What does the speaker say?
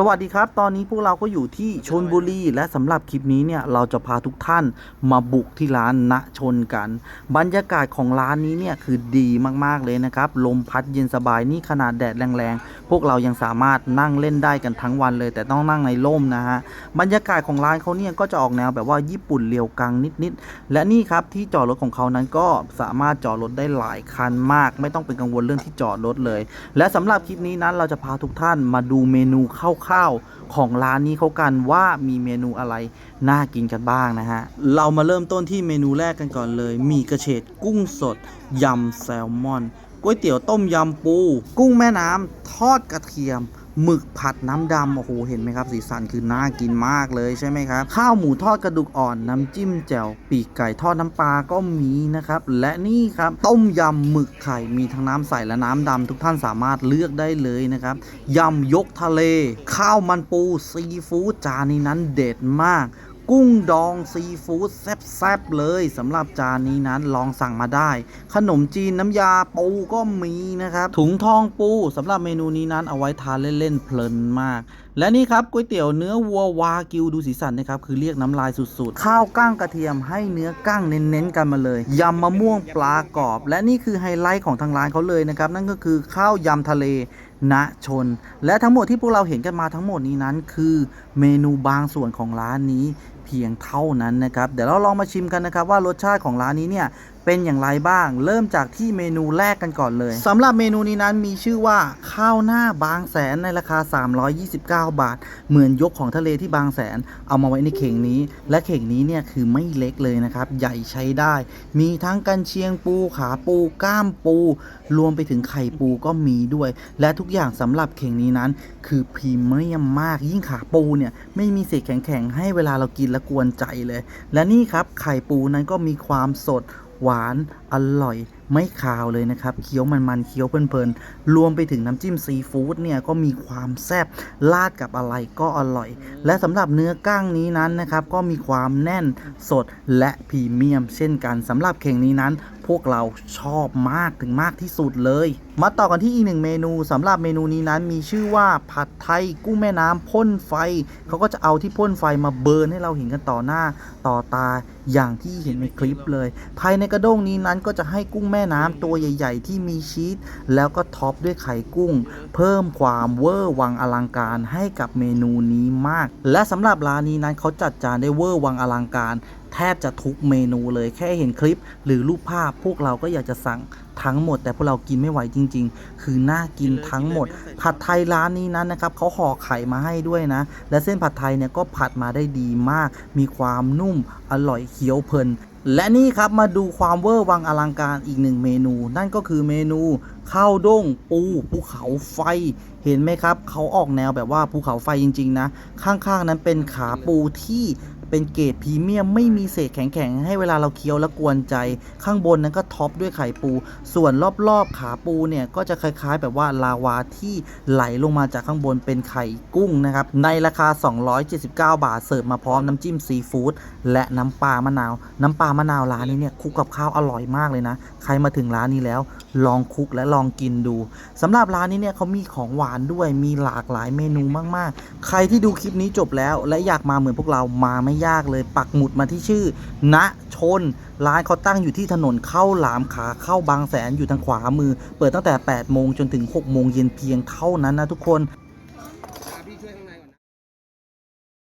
สวัสดีครับ ตอนนี้พวกเราก็อยู่ที่ชนบุรีและสำหรับคลิปนี้เนี่ยเราจะพาทุกท่านมาบุกที่ร้านณชนกัน บรรยากาศของร้านนี้เนี่ยคือดีมากๆเลยนะครับลมพัดเย็นสบายนี่ขนาดแดดแรงๆ พวกเรายังสามารถนั่งเล่นได้กันทั้งวันเลย แต่ต้องนั่งในร่มนะฮะบรรยากาศของร้านเขาเนี่ยก็จะออกแนวแบบว่าญี่ปุ่นเรียวกังนิดๆและนี่ครับที่จอดรถของเขานั้นก็สามารถจอดรถได้หลายคันมาก ไม่ต้องเป็นกังวลเรื่องที่จอดรถเลย และสำหรับคลิปนี้นั้นเราจะพาทุกท่านมาดูเมนูคร่าวๆของร้านนี้เขากันว่ามีเมนูอะไรน่ากินกันบ้างนะฮะ เรามาเริ่มต้นที่เมนูแรกกันก่อนเลยมีกระเฉดกุ้งสดยำแซลมอนก๋วยเตี๋ยวต้มยำปู กุ้งแม่น้ำทอดกระเทียม หมึกผัดน้ำดำโอ้โหเห็นไหมครับ สีสันคือน่ากินมากเลยใช่ไหมครับ ข้าวหมูทอดกระดูกอ่อนน้ำจิ้มแจ่วปีกไก่ทอดน้ำปลาก็มีนะครับ และนี่ครับ ต้มยำหมึกไข่มีทั้งน้ำใสและน้ำดำทุกท่านสามารถเลือกได้เลยนะครับยำยกทะเล ข้าวมันปูซีฟู้ดจานนี้นั้นเด็ดมาก กุ้งดองซีฟู้ดแซ่บๆเลยสำหรับจานนี้นั้นลองสั่งมาได้ ขนมจีนน้ำยาปูก็มีนะครับ ถุงทองปูสำหรับเมนูนี้นั้นเอาไว้ทานเล่นๆเพลินมาก และนี่ครับก๋วยเตี๋ยวเนื้อวัววากิวดูสีสันนะครับคือเรียกน้ำลายสุดๆ ข้าวก้างกระเทียมให้เนื้อก้างเน้นๆกันมาเลยยำมะม่วงปลากรอบ และนี่คือไฮไลท์ของทางร้านเขาเลยนะครับนั่นก็คือข้าวยำทะเล ณชน และทั้งหมดที่พวกเราเห็นกันมาทั้งหมดนี้นั้น คือเมนูบางส่วนของร้านนี้เพียงเท่านั้นนะครับ เดี๋ยวเราลองมาชิมกันนะครับว่ารสชาติของร้านนี้เนี่ย เป็นอย่างไรบ้าง เริ่มจากที่เมนูแรกกันก่อนเลยสำหรับเมนูนี้นั้นมีชื่อว่าข้าวหน้าบางแสนในราคา 329 บาท เหมือนยกของทะเลที่บางแสน เอามาไว้ในเข่งนี้ และเข่งนี้เนี่ยคือไม่เล็กเลยนะครับ ใหญ่ใช้ได้ มีทั้งกันเชียงปูขาปูก้ามปู รวมไปถึงไข่ปูก็มีด้วย และทุกอย่างสำหรับเข่งนี้นั้น คือพรีเมียมมากยิ่งขาปูเนี่ยไม่มีเศษแข็งๆให้เวลาเรากินและกวนใจเลย และนี่ครับไข่ปูนั้นก็มีความสด หวานอร่อยไม่คาวเลยนะครับเคี้ยวมันๆเคี้ยวเพลินๆรวมไปถึงน้ำจิ้มซีฟู้ดเนี่ยก็มีความแซ่บราดกับอะไรก็อร่อย และสำหรับเนื้อก้างนี้นั้นนะครับก็มีความแน่นสดและพรีเมียม เช่นกันสำหรับเข่งนี้นั้น พวกเราชอบมากถึงมากที่สุดเลย มาต่อกันที่อีกหนึ่งเมนูสำหรับเมนูนี้นั้นมีชื่อว่าผัดไทยกุ้งแม่น้ำพ่นไฟ เขาก็จะเอาที่พ่นไฟมาเบิร์นให้เราเห็นกันต่อหน้าต่อตาอย่างที่เห็นในคลิปเลย ภายในกระด้งนี้นั้นก็จะให้กุ้งแม่น้ำตัวใหญ่ ๆ ที่มีชีสแล้วก็ท็อปด้วยไข่กุ้ง เพิ่มความเวอร์วังอลังการให้กับเมนูนี้มาก และสำหรับร้านนี้นั้นเขาจัดจานได้เวอร์วังอลังการแทบจะทุกเมนูเลยแค่เห็นคลิป หรือรูปภาพพวกเราก็อยากจะสั่งทั้งหมด แต่พวกเรากินไม่ไหวจริง ๆ คือน่ากินทั้งหมด ผัดไทยร้านนี้นั้นนะครับเขาห่อไข่มาให้ด้วยนะ และเส้นผัดไทยเนี่ยก็ผัดมาได้ดีมาก มีความนุ่มอร่อยเคี้ยวเพลินและนี่ครับมาดูความเวอร์วังอลังการอีกหนึ่งเมนู นั่นก็คือเมนูข้าวด้งปูภูเขาไฟ เห็นไหมครับ เขาออกแนวแบบว่าภูเขาไฟจริง ๆ นะ ข้างๆนั้นเป็นขาปูที่ เป็นเกรดพรีเมียมไม่มีเศษแข็งๆ ให้เวลาเราเคี้ยวแล้วกวนใจ ข้างบนนั้นก็ท็อปด้วยไข่ปู ส่วนรอบๆขาปูเนี่ยก็จะคล้ายๆ แบบว่าลาวาที่ไหลลงมาจากข้างบนเป็นไข่กุ้งนะครับ ในราคา 279 บาทเสิร์ฟมาพร้อมน้ำจิ้มซีฟู้ดและน้ำปลามะนาว น้ำปลามะนาวร้านนี้เนี่ยคุกกับข้าวอร่อยมากเลยนะ ใครมาถึงร้านนี้แล้ว ลองคุกและลองกินดูสำหรับร้านนี้เนี่ยเขามีของหวานด้วยมีหลากหลายเมนูมากๆ ใครที่ดูคลิปนี้จบแล้ว และอยากมาเหมือนพวกเรามาไม่ยากเลยปักหมุดมาที่ชื่อ ณชน ร้านเขาตั้งอยู่ที่ถนนเข้าหลามขาเข้าบางแสนอยู่ทางขวามือ เปิดตั้งแต่ 8 โมงจนถึง 6 โมงเย็นเพียงเท่านั้นนะทุกคน